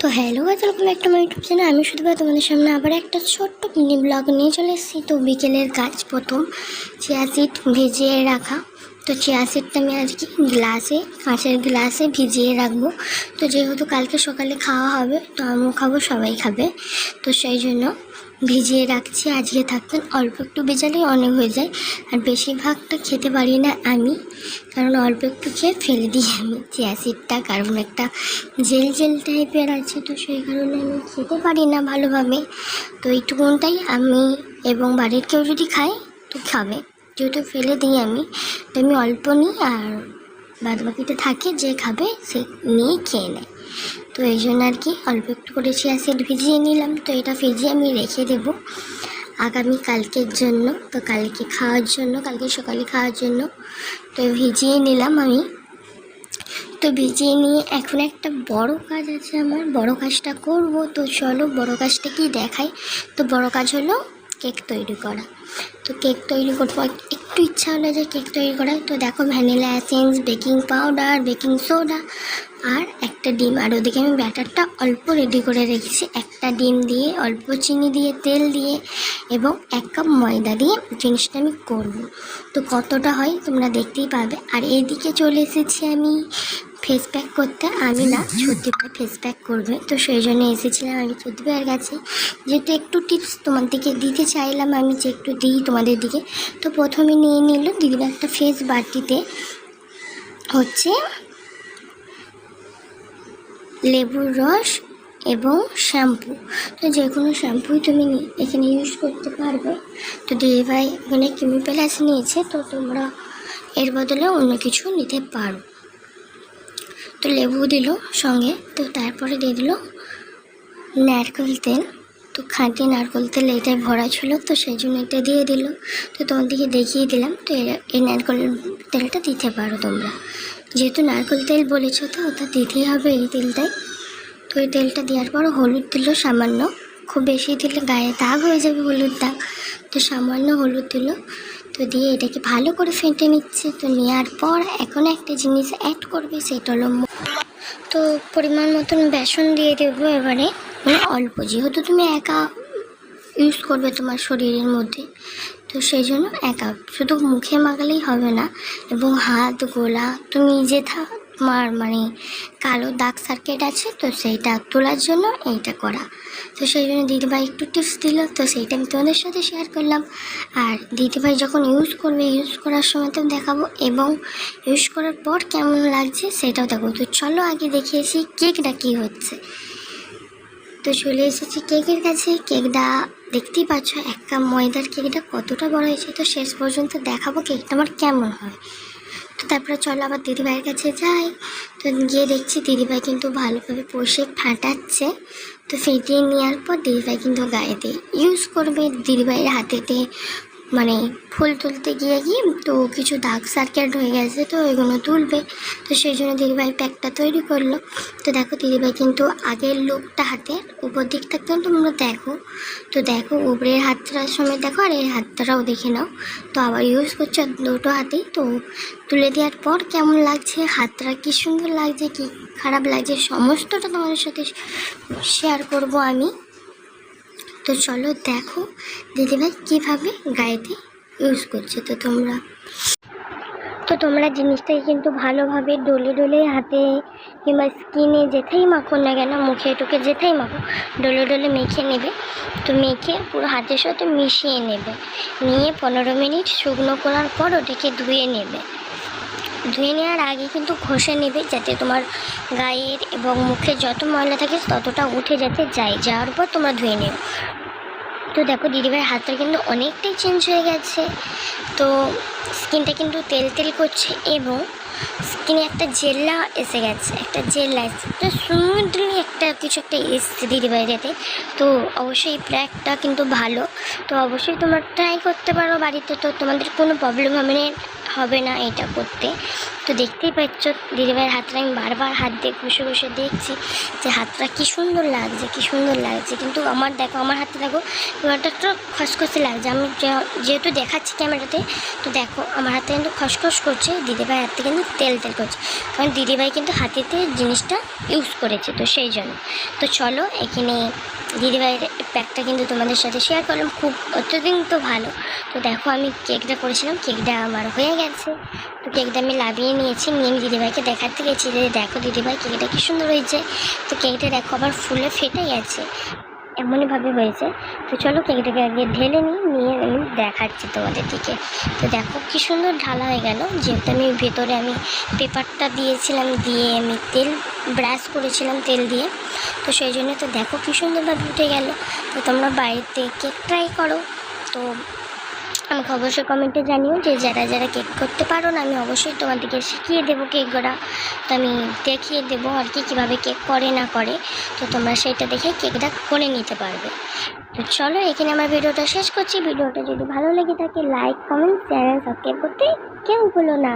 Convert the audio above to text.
তো হ্যালো গাছ ওয়েলকাম একটা আমার ইউটিউব চ্যানেল আমি শুধু তোমাদের সামনে আবার একটা ছোট্ট মিনি ব্লগ নিয়ে চলে এসেছি। তো বিকেলের কাজ প্রথম চিয়া সিট ভিজিয়ে রাখা। তো চিয়া সিটটা আমি আজকে গ্লাসে কাঁচের গ্লাসে ভিজিয়ে রাখব। তো যেহেতু কালকে সকালে খাওয়া হবে, তো আমিও খাব, সবাই খাবে। তো সেই জন্য ভিজিয়ে রাখছি। আজকে থাকতেন, অল্প একটু ভেজালেই অনেক হয়ে যায়। আর বেশিরভাগটা খেতে পারি না আমি, কারণ অল্প একটু খেয়ে ফেলে দিই আমি। যে অ্যাসিডটা কারণ একটা জেল জেল টাইপের আছে, তো সেই কারণে আমি খেতে পারি না ভালোভাবে। তো এইটুকুনটাই আমি এবং বাড়ির কেউ যদি খায়, তো খাবে। যেহেতু ফেলে দিই আমি, তো আমি অল্প নিই আর বাদ বাকিটা থাকে যে খাবে, সে নিয়ে খেয়ে নেয়। তো এই জন্য আর কি অল্প একটু করে চিয়া সিড ভিজিয়ে নিলাম। তো এটা ভিজিয়ে আমি রেখে দেবো আগামী কালকের জন্য। তো কালকে খাওয়ার জন্য, কালকে সকালে খাওয়ার জন্য। তো ভিজিয়ে নিলাম আমি। তো ভিজিয়ে নিয়ে এখন একটা বড় কাজ আছে আমার। বড় কাজটা করব। তো চলো বড় কাজটা কি দেখাই। তো বড় কাজ হলো কেক তৈরি করা। তো কেক তৈরি করব একটু ইচ্ছা হলো যে কেক তৈরি করা তো দেখো vanilla essence baking powder, baking soda আর একটা ডিম। আর ওদিকে আমি ব্যাটারটা অল্প রেডি করে রেখেছি। একটা ডিম দিয়ে, অল্প চিনি দিয়ে, তেল দিয়ে এবং এক কাপ ময়দা দিয়ে জিনিসটা আমি করব। তো কতটা হয় তোমরা দেখতেই পাবে। আর এইদিকে চলে এসেছি আমি ফেস প্যাক করতে আমি না সত্যি ভাই ফেস প্যাক করবে। তো সেই জন্য এসেছিলাম আমি সত্যি ভাইয়ের কাছে যেহেতু একটু টিপস তোমার দিকে দিতে চাইলাম আমি যে একটু দিই তোমাদের দিকে। তো প্রথমে নিয়ে নিল দিদিভাই একটা ফেস বাটিতে হচ্ছে লেবুর রস এবং শ্যাম্পু তো যে কোনো শ্যাম্পুই তুমি এখানে ইউজ করতে পারবে। তো দিদিভাই এখানে কিমি প্লাস নিয়েছে, তো তোমরা এর বদলে অন্য কিছু নিতে পারো। তো লেবু দিল সঙ্গে, তো তারপরে দিয়ে দিল নারকেল তেল। তো খাঁটি নারকেল তেল এটাই ভরা ছিল, তো সেই জন্য এটা দিয়ে দিল। তো তোমাদেরকে দেখিয়ে দিলাম, তো এই নারকেল তেলটা দিতে পারো তোমরা। যেহেতু নারকেল তেল বলেছ তো, ওটা দিতেই হবে এই তেলটাই। তো এই তেলটা দেওয়ার পর হলুদ দিল সামান্য, খুব বেশি দিলে গায়ে দাগ হয়ে যাবে হলুদ দাগ। তো সামান্য হলুদ দিল। তো দিয়ে এটাকে ভালো করে ফেটে নিচ্ছে। তো নেওয়ার পর এখন একটা জিনিস অ্যাড করবে, সেটা হলো তো পরিমাণ মতন বেসন দিয়ে দেবো এবারে। মানে অল্প, যেহেতু তুমি একা ইউজ করবে তোমার শরীরের মধ্যে, তো সেই জন্য একা। শুধু মুখে মাখালেই হবে না, এবং হাত, গোলা, তুমি যেথা তোমার মানে কালো দাগ সার্কিট আছে, তো সেইটা তোলার জন্য এইটা করা। তো সেই জন্য দিদিভাই একটু টিপস দিল, তো সেইটা আমি তোমাদের সাথে শেয়ার করলাম। আর দিদিভাই যখন ইউজ করবে ইউজ করার সময় তো দেখাবো, এবং ইউজ করার পর কেমন লাগছে সেটাও দেখাবো। তো চলো আগে দেখিয়েছি কেকটা কী হচ্ছে। তো চলে এসেছি কেকের কাছে। কেকটা দেখতেই পাচ্ছ, এক কাপ ময়দার কেকটা কতটা বড় হয়েছে, তো শেষ পর্যন্ত দেখাবো কেকটা আমার কেমন হয়। তারপরে চলো আবার দিদিভাইয়ের কাছে যাই। তো গিয়ে দেখছি দিদিভাই কিন্তু ভালোভাবে পোষে ফাটাচ্ছে। তো ফেটিয়ে নেওয়ার পর দিদিভাই কিন্তু গায়ে দিয়ে ইউজ করবে। দিদিভাইয়ের হাতেতে মানে ফুল তুলতে গিয়ে গিয়ে তো কিছু দাগ সার্কেট হয়ে গেছে তো ওইগুলো তুলবে। তো সেই জন্য দিদিভাই প্যাকটা তৈরি করল। তো দেখো দিদিভাই কিন্তু আগের লোকটা হাতের উপর দিকটা কিন্তু তোমরা দেখো। তো দেখো উপরের হাতটার সময় দেখো আর এই হাতটাও দেখে নাও। তো আবার ইউজ করছ দুটো হাতেই তো তুলে দেওয়ার পর কেমন লাগছে? হাতটা কী সুন্দর লাগছে? কি খারাপ লাগছে? সমস্তটা তোমাদের সাথে শেয়ার করব আমি। তো চলো দেখো দিদিভাই কীভাবে গায়েতে ইউজ করছে। তো তোমরা তো তোমরা জিনিসটাকে কিন্তু ভালোভাবে ডলে ডলে হাতে কিংবা স্কিনে যেথাই মাখো না কেন, মুখে টুকে যেথাই মাখো, ডলে ডলে মেখে নেবে। তো মেখে পুরো হাতের সাথে মিশিয়ে নেবে। নিয়ে পনেরো মিনিট শুকনো করার পর ওটাকে ধুয়ে নেবে। ধুয়ে নেওয়ার আগে কিন্তু ঘষে নেবে যাতে তোমার গায়ের এবং মুখে যত ময়লা থাকে ততটা উঠে যাতে যায় যাওয়ার পর তোমরা ধুয়ে নেবে। তো দেখো দিদিভাইয়ের হাতটা কিন্তু অনেকটাই চেঞ্জ হয়ে গেছে। তো স্কিনটা কিন্তু তেল তেল করছে এবং স্কিনে একটা জেল্লা এসে গেছে, একটা জেল্লা এসেছে। তো সুন্দরই একটা, কিছু একটা এসছে দিদি বাইরেতে। তো অবশ্যই এই প্যাকটা কিন্তু ভালো। তো অবশ্যই তোমরা ট্রাই করতে পারো বাড়িতে। তো তোমাদের কোনো প্রবলেম হবে না হবে না এটা করতে। তো দেখতেই পাচ্ছ, দিদিভাইয়ের হাতটা আমি বারবার হাত দিয়ে ঘষে ঘষে দেখছি যে হাতটা কি সুন্দর লাগছে, কি সুন্দর লাগছে। কিন্তু আমার দেখো, আমার হাতে দেখো, এবারটা একটু খসখসে লাগছে। আমি যেহেতু দেখাচ্ছি ক্যামেরাতে, তো দেখো, আমার হাতে কিন্তু খসখস করছে দিদিভাই হাতে কিন্তু তেল তেল করছে। কারণ দিদিভাই কিন্তু হাতেতে জিনিসটা ইউজ করেছে, তো সেই জন্য। তো চলো, এখানে দিদিভাইয়ের প্যাকটা কিন্তু তোমাদের সাথে শেয়ার করলাম। খুব অত্যন্ত ভালো। তো দেখো আমি কেকটা করেছিলাম কেকটা আমার হয়ে গেছে। তো কেকটা আমি লাভিয়ে নিয়েছি। নিয়ে আমি দিদিভাইকে দেখাতে গেছি যে দেখো দিদিভাই কেকটা কি সুন্দর হয়েছে। তো কেকটা দেখো আবার ফুলে ফেটে গেছে এমনইভাবে হয়েছে। তো চলো কেকটাকে আগে ঢেলে নিই, নিয়ে আমি দেখাচ্ছি তোমাদের দিকে। তো দেখো কি সুন্দর ঢালা হয়ে গেল। যেহেতু আমি ভেতরে আমি পেপারটা দিয়েছিলাম, দিয়ে আমি তেল ব্রাশ করেছিলাম তেল দিয়ে। তো সেই জন্য তো দেখো কি সুন্দরভাবে উঠে গেল। তো তোমরা বাড়িতে কেক ট্রাই করো। তো আমাকে অবশ্যই কমেন্টে জানিও যে যারা যারা কেক করতে পারো না, আমি অবশ্যই তোমাদেরকে শিখিয়ে দেবো কেক করা তো আমি দেখিয়ে দেবো আর কি কীভাবে কেক করে, না করে। তো তোমরা সেইটা দেখে কেকটা করে নিতে পারবে। তো চলো, এখানে আমার ভিডিওটা শেষ করছি। ভিডিওটা যদি ভালো লেগে থাকে লাইক কমেন্ট চ্যানেল সাবস্ক্রাইব করতে কেউ ভুলো না।